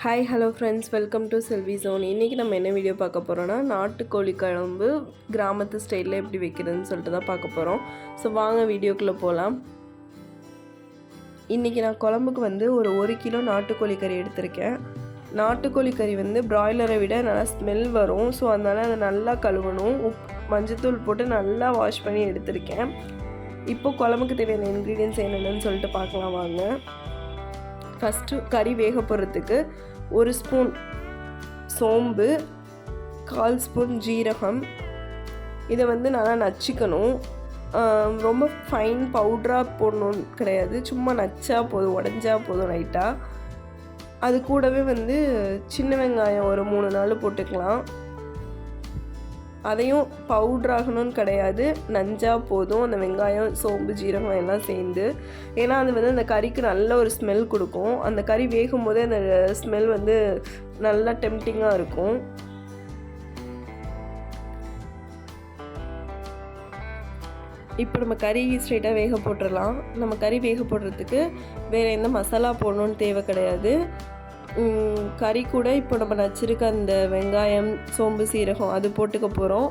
Hi hello friends welcome to Selvi zone இன்றைக்கி நம்ம என்ன வீடியோ பார்க்க போகிறோன்னா நாட்டுக்கோழி குழம்பு கிராமத்து ஸ்டைலில் எப்படி வைக்கிறதுன்னு சொல்லிட்டு தான் பார்க்க போகிறோம் ஸோ வாங்க வீடியோக்குள்ளே போகலாம் இன்றைக்கி நான் குழம்புக்கு வந்து ஒரு ஒரு கிலோ நாட்டுக்கோழி கறி எடுத்திருக்கேன். நாட்டுக்கோழி கறி வந்து பிராய்லரை விட நல்லா ஸ்மெல் வரும். ஸோ அதனால் அதை நல்லா கழுவணும். உப் மஞ்சத்தூள் போட்டு நல்லா வாஷ் பண்ணி எடுத்திருக்கேன். இப்போ குழம்புக்கு தேவையான இன்க்ரீடியன்ஸ் என்னென்னு சொல்லிட்டு பார்க்கலாம் வாங்க. ஃபஸ்ட்டு கறி வேக போகிறதுக்கு ஒரு ஸ்பூன் சோம்பு கால் ஸ்பூன் ஜீரகம். இதை வந்து நல்லா நச்சுக்கணும். ரொம்ப ஃபைன் பவுட்ராக போடணும்னு கிடையாது. சும்மா நச்சா போதும் உடஞ்சா போதும் லைட்டாக அது கூடவே வந்து சின்ன வெங்காயம் ஒரு மூணு நாள் போட்டுக்கலாம். அதையும் பவுட்ரு ஆகணும்னு கிடையாது. நஞ்சா போதும். அந்த வெங்காயம் சோம்பு ஜீரகம் எல்லாம் சேர்ந்து. ஏன்னா அது வந்து அந்த கறிக்கு நல்ல ஒரு ஸ்மெல் கொடுக்கும். அந்த கறி வேகும் போதே அந்த ஸ்மெல் வந்து நல்லா டெம்டிங்காக இருக்கும். இப்போ நம்ம கறி ஸ்ட்ரைட்டாக வேக போட்டுடலாம் நம்ம கறி வேக போடுறதுக்கு வேறு எந்த மசாலா போடணுன்னு தேவை கிடையாது. கறி கூட இப்போ நம்ம நச்சிருக்க அந்த வெங்காயம் சோம்பு சீரகம் அது போட்டுக்க போகிறோம்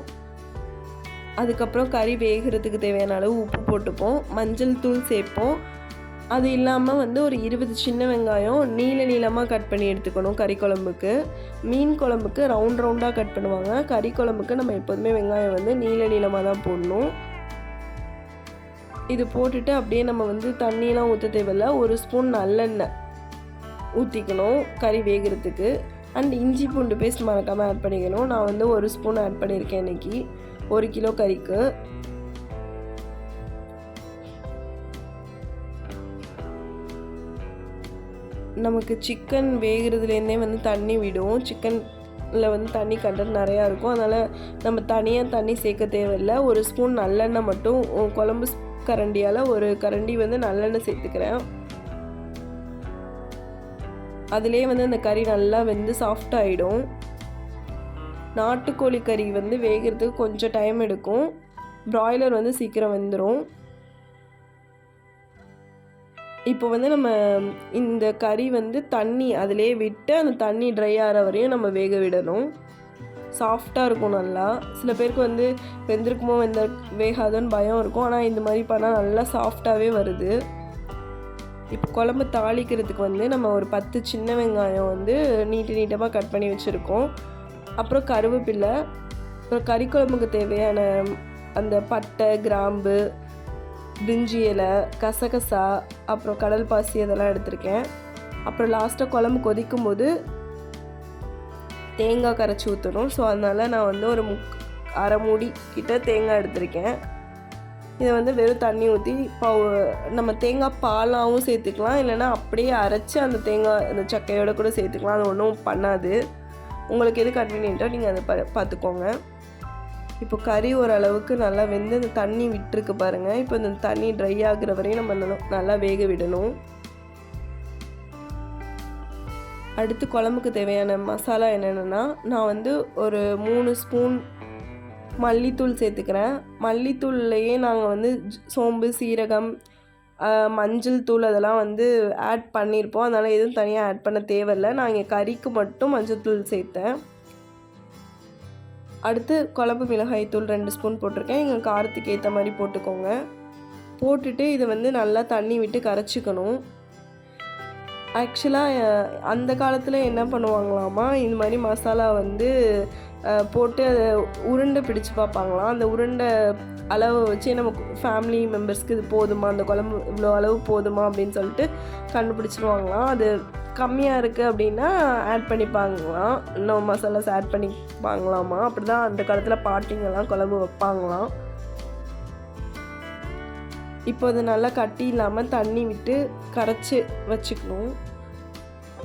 அதுக்கப்புறம் கறி வேகிறதுக்கு தேவையான அளவு உப்பு போட்டுப்போம். மஞ்சள் தூள் சேர்ப்போம். அது இல்லாமல் வந்து ஒரு இருபது சின்ன வெங்காயம் நீள நீளமாக கட் பண்ணி எடுத்துக்கணும் கறி குழம்புக்கு. மீன் குழம்புக்கு ரவுண்ட் ரவுண்டாக கட் பண்ணுவாங்க. கறி குழம்புக்கு நம்ம எப்போதுமே வெங்காயம் வந்து நீள நீளமாக தான் போடணும். இது போட்டுட்டு அப்படியே நம்ம வந்து தண்ணியெலாம் ஊற்ற தேவையில்ல. ஒரு ஸ்பூன் நல்லெண்ணெய். ஊற்றிக்கணும் கறி வேகிறதுக்கு. அண்ட் இஞ்சி பூண்டு பேஸ்ட் மறக்காமல் ஆட் பண்ணிக்கணும். நான் வந்து ஒரு ஸ்பூன் ஆட் பண்ணியிருக்கேன் இன்னைக்கு. ஒரு கிலோ கறிக்கு. நமக்கு சிக்கன் வேகிறதுலேருந்தே வந்து தண்ணி விடும். சிக்கனில் வந்து தண்ணி கண்டென்ட் நிறையா இருக்கும். அதனால் நம்ம தனியாக தண்ணி சேர்க்க தேவையில்லை. ஒரு ஸ்பூன் நல்லெண்ணெய் மட்டும் குழம்பு கரண்டியால் ஒரு கரண்டி வந்து நல்லெண்ணெய் சேர்த்துக்கிறேன். அதுலேயே வந்து அந்த கறி நல்லா வெந்து சாஃப்ட் ஆகிடும் நாட்டுக்கோழி கறி வந்து வேகிறதுக்கு கொஞ்சம் டைம் எடுக்கும். பிராய்லர் வந்து சீக்கிரம் வெந்துடும் இப்போ வந்து நம்ம இந்த கறி வந்து தண்ணி அதிலே விட்டு அந்த தண்ணி ட்ரை ஆகிற வரையும் நம்ம வேக விடணும். சாஃப்டாக இருக்கும் நல்லா. சில பேருக்கு வந்து வெந்திருக்குமோ வெந்த வேகாதோன்னு பயம் இருக்கும். ஆனால் இந்த மாதிரி பண்ணால் நல்லா சாஃப்டாகவே வருது. இப்போ குழம்பு தாளிக்கிறதுக்கு வந்து நம்ம ஒரு பத்து சின்ன வெங்காயம் வந்து நீட்டு நீட்டமாக கட் பண்ணி வச்சுருக்கோம். அப்புறம் கருவேப்பில்லை அப்புறம் கறி குழம்புக்கு தேவையான அந்த பட்டை கிராம்பு பிரிஞ்சி இலை கசகசா அப்புறம் கடல் பாசி அதெல்லாம் எடுத்திருக்கேன். அப்புறம் லாஸ்ட்டாக குழம்பு கொதிக்கும் போது தேங்காய் கரைச்சி ஊற்றணும் ஸோ அதனால் நான் வந்து ஒரு முக் அரை மூடி கிட்ட தேங்காய் எடுத்திருக்கேன். இதை வந்து வெறும் தண்ணி ஊற்றி பவு நம்ம தேங்காய் பாலாகவும் சேர்த்துக்கலாம். இல்லைன்னா அப்படியே அரைச்சி அந்த தேங்காய் அந்த சக்கையோட கூட சேர்த்துக்கலாம். அது ஒன்றும் பண்ணாது. உங்களுக்கு எது கன்வீனியன்ட்டோ நீங்கள் அதை பா பார்த்துக்கோங்க. இப்போ கறி ஓரளவுக்கு நல்லா வெந்து அந்த தண்ணி விட்டுருக்கு பாருங்கள் இப்போ இந்த தண்ணி ட்ரை ஆகுற வரையும் நம்ம நல்லா வேக விடணும். அடுத்து குழம்புக்கு தேவையான மசாலா என்னென்னா நான் வந்து ஒரு மூணு ஸ்பூன் மல்லித்தூள் சேர்த்துக்கிறேன். மல்லித்தூள்லையே நாங்கள் வந்து சோம்பு சீரகம் மஞ்சள் தூள் அதெல்லாம் வந்து ஆட் பண்ணியிருப்போம் அதனால் எதுவும் தனியாக ஆட் பண்ண தேவையில்லை. நான் இங்கே கறிக்கு மட்டும் மஞ்சள் தூள் சேர்த்தேன். அடுத்து குழம்பு மிளகாய் தூள் ரெண்டு ஸ்பூன் போட்டிருக்கேன். எங்கள் காரத்துக்கு ஏற்ற மாதிரி போட்டுக்கோங்க. போட்டுட்டு இதை வந்து நல்லா தண்ணி விட்டு கரைச்சிக்கணும். ஆக்சுவலாக அந்த காலத்தில் என்ன பண்ணுவாங்களாமா? இந்த மாதிரி மசாலா வந்து போட்டு அதை உருண்டை பிடிச்சு பார்ப்பாங்களாம். அந்த உருண்டை அளவை வச்சு நம்ம ஃபேமிலி மெம்பர்ஸ்க்கு இது போதுமா? அந்த குழம்பு இவ்வளோ அளவு போதுமா? அப்படின்னு சொல்லிட்டு கண்டுபிடிச்சிருவாங்களாம். அது கம்மியாக இருக்குது அப்படின்னா ஆட் பண்ணிப்பாங்களாம். இன்னும் மசாலாஸ் ஆட் பண்ணிப்பாங்களாமா? அப்படி தான் அந்த காலத்தில் பாட்டிங்கெல்லாம் குழம்பு வைப்பாங்களாம். இப்போ அது நல்லா கட்டி இல்லாமல் தண்ணி விட்டு கரைச்சி வச்சுக்கணும்.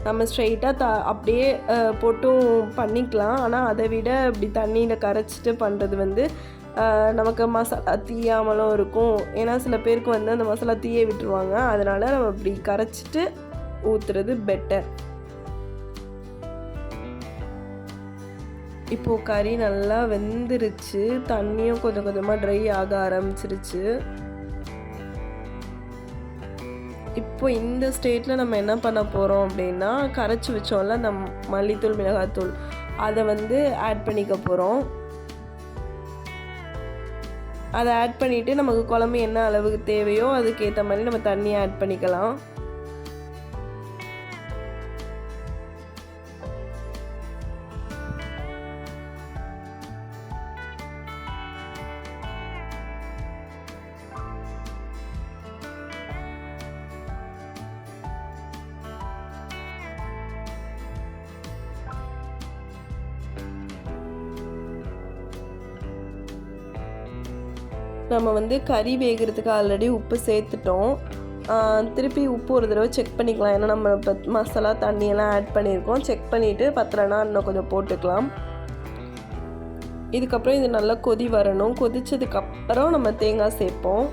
நம்ம ஸ்ட்ரைட்டாக த அப்படியே போட்டும் பண்ணிக்கலாம். ஆனால் அதை விட இப்படி தண்ணியில் கரைச்சிட்டு பண்ணுறது வந்து நமக்கு மசாலா தீயாமலும் இருக்கும். ஏன்னா சில பேருக்கு வந்து அந்த மசாலா தீய விட்டுருவாங்க. அதனால் நம்ம இப்படி கரைச்சிட்டு ஊற்றுறது பெட்டர் இப்போது கறி நல்லா வெந்துருச்சு. தண்ணியும் கொஞ்சம் கொஞ்சமாக ட்ரை ஆக ஆரம்பிச்சிருச்சு. இப்போ இந்த ஸ்டேட்டில் நம்ம என்ன பண்ண போகிறோம் அப்படின்னா கரைச்சி வச்சோம்ல நம் மல்லித்தூள் மிளகாத்தூள். அதை வந்து ஆட் பண்ணிக்க போகிறோம் அதை ஆட் பண்ணிவிட்டு நமக்கு குழம்பு என்ன அளவுக்கு தேவையோ அதுக்கேற்ற மாதிரி நம்ம தண்ணி ஆட் பண்ணிக்கலாம். நம்ம வந்து கறி வேகிறதுக்கு ஆல்ரெடி உப்பு சேர்த்துட்டோம். திருப்பி உப்பு ஒரு தடவை செக் பண்ணிக்கலாம். ஏன்னா நம்ம இப்போ மசாலா தண்ணியெல்லாம் ஆட் பண்ணியிருக்கோம். செக் பண்ணிவிட்டு பத்திரனா இன்னும் கொஞ்சம் போட்டுக்கலாம். இதுக்கப்புறம் இது நல்லா கொதி வரணும். கொதித்ததுக்கப்புறம் நம்ம தேங்காய் சேர்ப்போம்.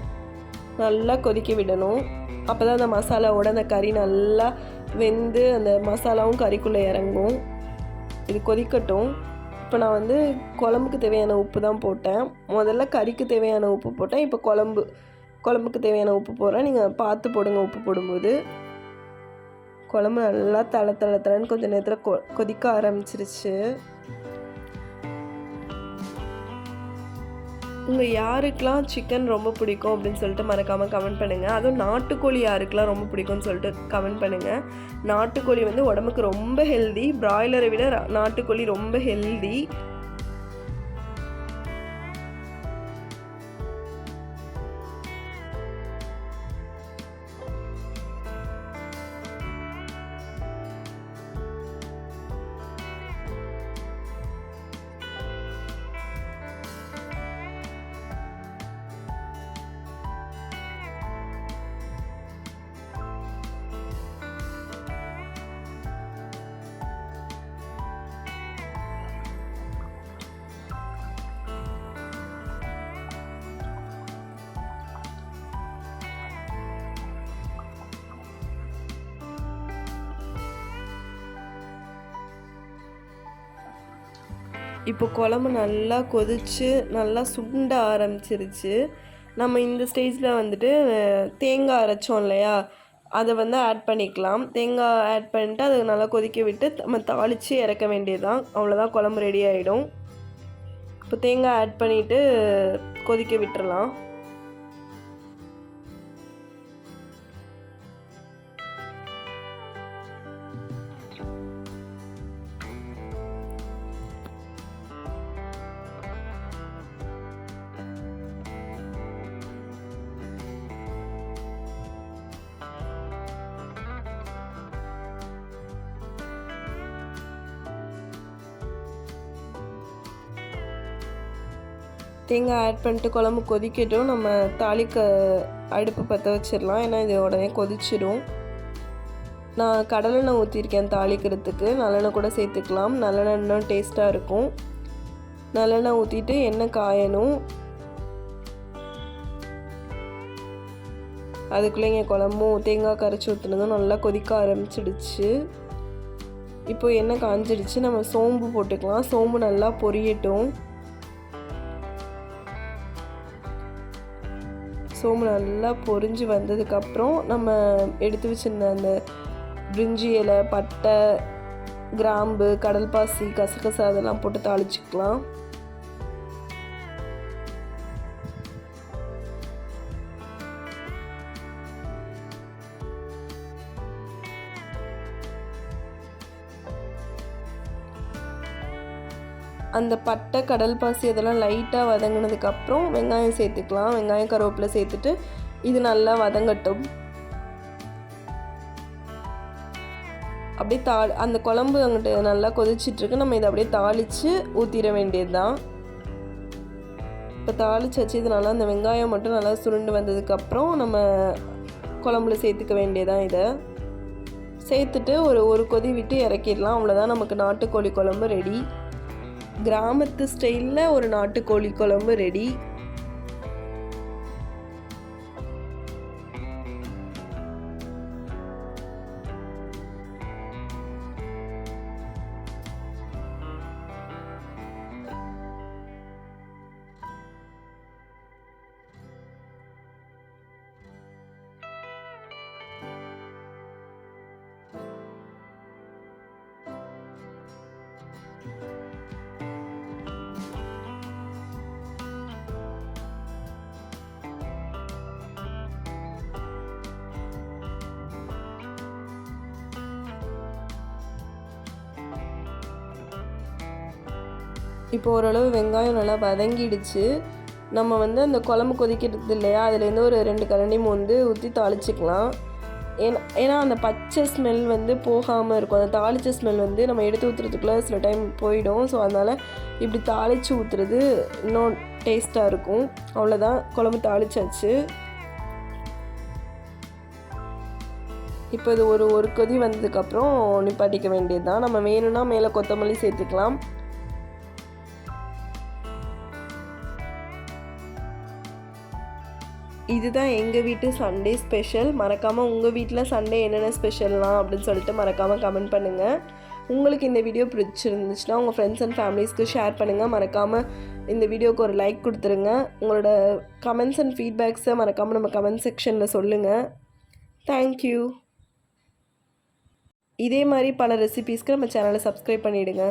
நல்லா கொதிக்க விடணும். அப்போ தான் அந்த மசாலாவோட அந்த கறி நல்லா வெந்து அந்த மசாலாவும் கறிக்குள்ளே இறங்கும். இது கொதிக்கட்டும். இப்போ நான் வந்து குழம்புக்கு தேவையான உப்பு தான் போட்டேன். முதல்ல கறிக்கு தேவையான உப்பு போட்டேன். இப்போ குழம்பு குழம்புக்கு தேவையான உப்பு போடுறேன். நீங்கள் பார்த்து போடுங்க உப்பு போடும்போது. குழம்பு நல்லா தள தள தளன்னு கொஞ்சம் நேரத்தில் கொ கொதிக்க ஆரம்பிச்சிருச்சு. உங்கள் யாருக்கெலாம் சிக்கன் ரொம்ப பிடிக்கும் அப்படின்னு சொல்லிட்டு மறக்காமல் கமெண்ட் பண்ணுங்கள் அதுவும் நாட்டுக்கோழி யாருக்கெலாம் ரொம்ப பிடிக்கும்னு சொல்லிட்டு கமெண்ட் பண்ணுங்கள் நாட்டுக்கோழி வந்து உடம்புக்கு ரொம்ப ஹெல்தி பிராய்லரை விட நாட்டுக்கோழி ரொம்ப ஹெல்தி இப்போ குழம்பு நல்லா கொதிச்சு நல்லா சுண்ட ஆரம்பிச்சிருச்சு. நம்ம இந்த ஸ்டேஜில் வந்துட்டு தேங்காய் அரைச்சோம் இல்லையா? அதை வந்து ஆட் பண்ணிக்கலாம். தேங்காய் ஆட் பண்ணிட்டு அதை நல்லா கொதிக்க விட்டு நம்ம தாளித்து இறக்க வேண்டியதுதான். அவ்வளோதான் குழம்பு ரெடி ஆகிடும் இப்போ தேங்காய் ஆட் பண்ணிவிட்டு கொதிக்க விட்டுறலாம். தேங்காய் ஆட் பண்ணிட்டு குழம்பு கொதிக்கட்டும். நம்ம தாளிக்க அடுப்பு பற்ற வச்சிடலாம். ஏன்னா இது உடனே கொதிச்சிடும். நான் கடலெண்ணெய் ஊற்றிருக்கேன் தாளிக்கிறதுக்கு. நல்லெண்ணெய் கூட சேர்த்துக்கலாம். நல்லெண்ணெய் இன்னும் டேஸ்ட்டாக இருக்கும். நல்லெண்ணெய் ஊற்றிட்டு எண்ணெய் காயணும். அதுக்குள்ளேங்க குழம்பும் தேங்காய் கரைச்சி ஊற்றுனதும் நல்லா கொதிக்க ஆரம்பிச்சிடுச்சு. இப்போ எண்ணெய் காஞ்சிடுச்சு. நம்ம சோம்பு போட்டுக்கலாம். சோம்பு நல்லா பொரியட்டும். சோம்பு நல்லா பொரிஞ்சு வந்ததுக்கப்புறம் நம்ம எடுத்து வச்சிருந்த அந்த பிரிஞ்சி இலை பட்டை கிராம்பு கடல் பாசி கசகசா அதெல்லாம் போட்டு தாளிச்சுக்கலாம். அந்த பட்டை கடல் பாசி அதெல்லாம் லைட்டாக வதங்கினதுக்கப்புறம் வெங்காயம் சேர்த்துக்கலாம். வெங்காயம் கருவேப்பிலை சேர்த்துட்டு இது நல்லா வதங்கட்டும். அப்படியே தா அந்த குழம்பு அங்கிட்டு நல்லா கொதிச்சிட்ருக்கு. நம்ம இதை அப்படியே தாளித்து ஊற்றிட வேண்டியது தான் இப்போ தாளித்து வச்சு அந்த வெங்காயம் மட்டும் நல்லா சுருண்டு வந்ததுக்கப்புறம் நம்ம குழம்புல சேர்த்துக்க வேண்டியதான் இதை. சேர்த்துட்டு ஒரு ஒரு கொதி விட்டு இறக்கிடலாம். அவ்வளோதான் நமக்கு நாட்டுக்கோழி குழம்பு ரெடி கிராமத்து ஸ்டைலில் ஒரு நாட்டுக்கோழி குழம்பு ரெடி இப்போ ஓரளவு வெங்காயம் நல்லா வதங்கிடுச்சு. நம்ம வந்து அந்த குழம்பு கொதிக்கிறது இல்லையா? அதுலேருந்து ஒரு ரெண்டு கரண்டி வந்து ஊற்றி தாளிச்சிக்கலாம். ஏன்னா ஏன்னா அந்த பச்சை ஸ்மெல் வந்து போகாமல் இருக்கும். அந்த தாளிச்ச ஸ்மெல் வந்து நம்ம எடுத்து ஊற்றுறதுக்குள்ளே சில டைம் போயிடும். ஸோ அதனால் இப்படி தாளித்து ஊற்றுறது இன்னும் டேஸ்ட்டாக இருக்கும். அவ்வளோதான் குழம்பு தாளிச்சாச்சு. இப்போ இது ஒரு ஒரு கொதி வந்ததுக்கப்புறம் நிப்பாட்டிக்க வேண்டியது தான் நம்ம வேணும்னா மேலே கொத்தமல்லி சேர்த்துக்கலாம். இதுதான் எங்கள் வீட்டு சண்டே ஸ்பெஷல் மறக்காமல் உங்கள் வீட்டில் சண்டே என்னென்ன ஸ்பெஷல்லாம் அப்படின்னு சொல்லிட்டு மறக்காமல் கமெண்ட் பண்ணுங்கள் உங்களுக்கு இந்த வீடியோ பிடிச்சிருந்துச்சுன்னா உங்கள் ஃப்ரெண்ட்ஸ் அண்ட் ஃபேமிலிஸ்க்கு ஷேர் பண்ணுங்கள் மறக்காமல் இந்த வீடியோக்கு ஒரு லைக் கொடுத்துருங்க. உங்களோட கமெண்ட்ஸ் அண்ட் ஃபீட்பேக்ஸை மறக்காமல் நம்ம கமெண்ட் செக்ஷனில் சொல்லுங்கள் தேங்க்யூ இதே மாதிரி பல ரெசிபீஸ்க்கு நம்ம சேனலை சப்ஸ்கிரைப் பண்ணிவிடுங்க